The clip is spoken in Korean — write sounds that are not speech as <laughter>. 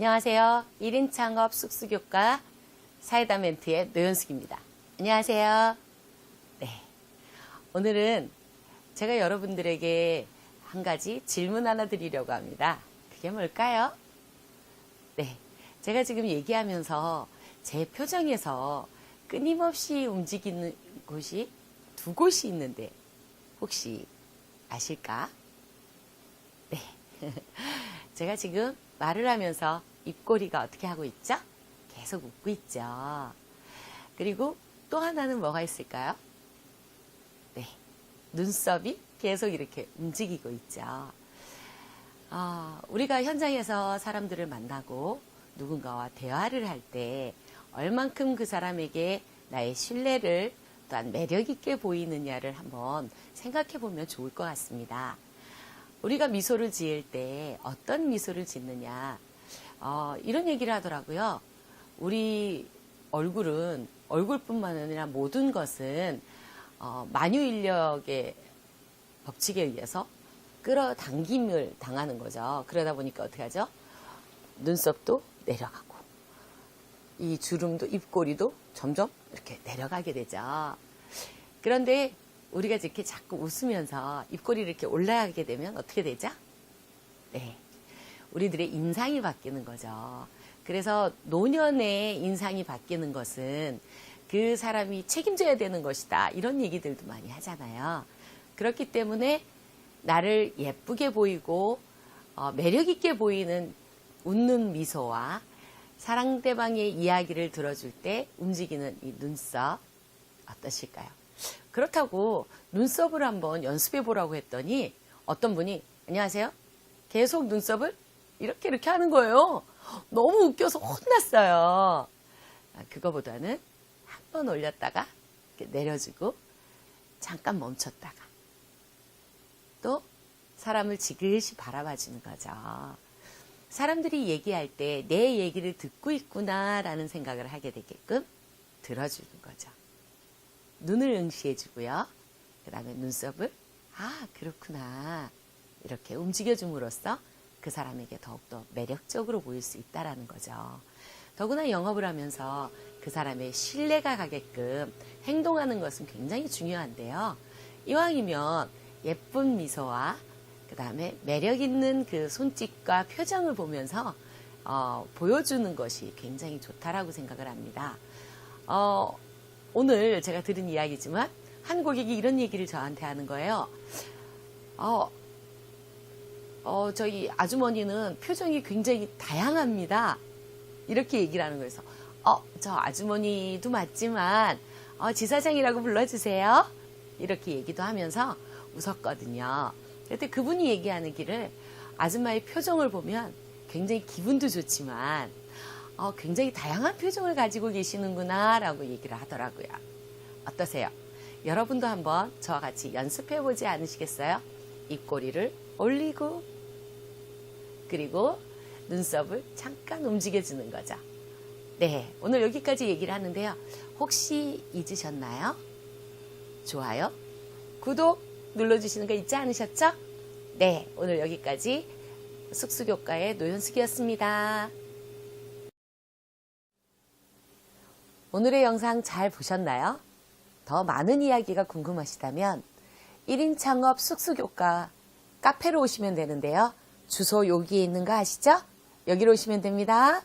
안녕하세요. 1인 창업 쑥쑥교과 사이다 멘트의 노현숙입니다. 안녕하세요. 네. 오늘은 제가 여러분들에게 한 가지 질문 하나 드리려고 합니다. 그게 뭘까요? 네. 제가 지금 얘기하면서 제 표정에서 끊임없이 움직이는 곳이 두 곳이 있는데 혹시 아실까? 네. <laughs> 제가 지금 말을 하면서 입꼬리가 어떻게 하고 있죠? 계속 웃고 있죠. 그리고 또 하나는 뭐가 있을까요? 네. 눈썹이 계속 이렇게 움직이고 있죠. 어, 우리가 현장에서 사람들을 만나고 누군가와 대화를 할 때 얼만큼 그 사람에게 나의 신뢰를 또한 매력 있게 보이느냐를 한번 생각해 보면 좋을 것 같습니다. 우리가 미소를 지을 때 어떤 미소를 짓느냐, 어, 이런 얘기를 하더라고요. 우리 얼굴은 얼굴뿐만 아니라 모든 것은 어, 만유 인력의 법칙에 의해서 끌어당김을 당하는 거죠. 그러다 보니까 어떻게 하죠? 눈썹도 내려가고, 이 주름도, 입꼬리도 점점 이렇게 내려가게 되죠. 그런데 우리가 이렇게 자꾸 웃으면서 입꼬리를 이렇게 올라가게 되면 어떻게 되죠? 네. 우리들의 인상이 바뀌는 거죠. 그래서 노년의 인상이 바뀌는 것은 그 사람이 책임져야 되는 것이다. 이런 얘기들도 많이 하잖아요. 그렇기 때문에 나를 예쁘게 보이고 어, 매력 있게 보이는 웃는 미소와 사랑대방의 이야기를 들어줄 때 움직이는 이 눈썹 어떠실까요? 그렇다고 눈썹을 한번 연습해 보라고 했더니 어떤 분이 안녕하세요. 계속 눈썹을 이렇게 이렇게 하는 거예요. 너무 웃겨서 혼났어요. 아, 그거보다는 한 번 올렸다가 내려주고 잠깐 멈췄다가 또 사람을 지그시 바라봐 주는 거죠. 사람들이 얘기할 때 내 얘기를 듣고 있구나라는 생각을 하게 되게끔 들어주는 거죠. 눈을 응시해 주고요. 그 다음에 눈썹을, 아, 그렇구나. 이렇게 움직여 줌으로써 그 사람에게 더욱더 매력적으로 보일 수 있다라는 거죠. 더구나 영업을 하면서 그 사람의 신뢰가 가게끔 행동하는 것은 굉장히 중요한데요. 이왕이면 예쁜 미소와 그 다음에 매력 있는 그 손짓과 표정을 보면서 어, 보여주는 것이 굉장히 좋다라고 생각을 합니다. 어, 오늘 제가 들은 이야기지만 한 고객이 이런 얘기를 저한테 하는 거예요. 어, 어, 저희 아주머니는 표정이 굉장히 다양합니다. 이렇게 얘기를 하는 거에서, 어, 저 아주머니도 맞지만, 어, 지사장이라고 불러주세요. 이렇게 얘기도 하면서 웃었거든요. 그때 그분이 얘기하는 길을 아줌마의 표정을 보면 굉장히 기분도 좋지만, 어, 굉장히 다양한 표정을 가지고 계시는구나, 라고 얘기를 하더라고요. 어떠세요? 여러분도 한번 저와 같이 연습해 보지 않으시겠어요? 입꼬리를 올리고, 그리고 눈썹을 잠깐 움직여주는 거죠. 네, 오늘 여기까지 얘기를 하는데요. 혹시 잊으셨나요? 좋아요, 구독 눌러주시는 거 잊지 않으셨죠? 네, 오늘 여기까지 쑥쑥교과의 노현숙이었습니다. 오늘의 영상 잘 보셨나요? 더 많은 이야기가 궁금하시다면 1인 창업 쑥쑥교과 카페로 오시면 되는데요. 주소 여기에 있는 거 아시죠? 여기로 오시면 됩니다.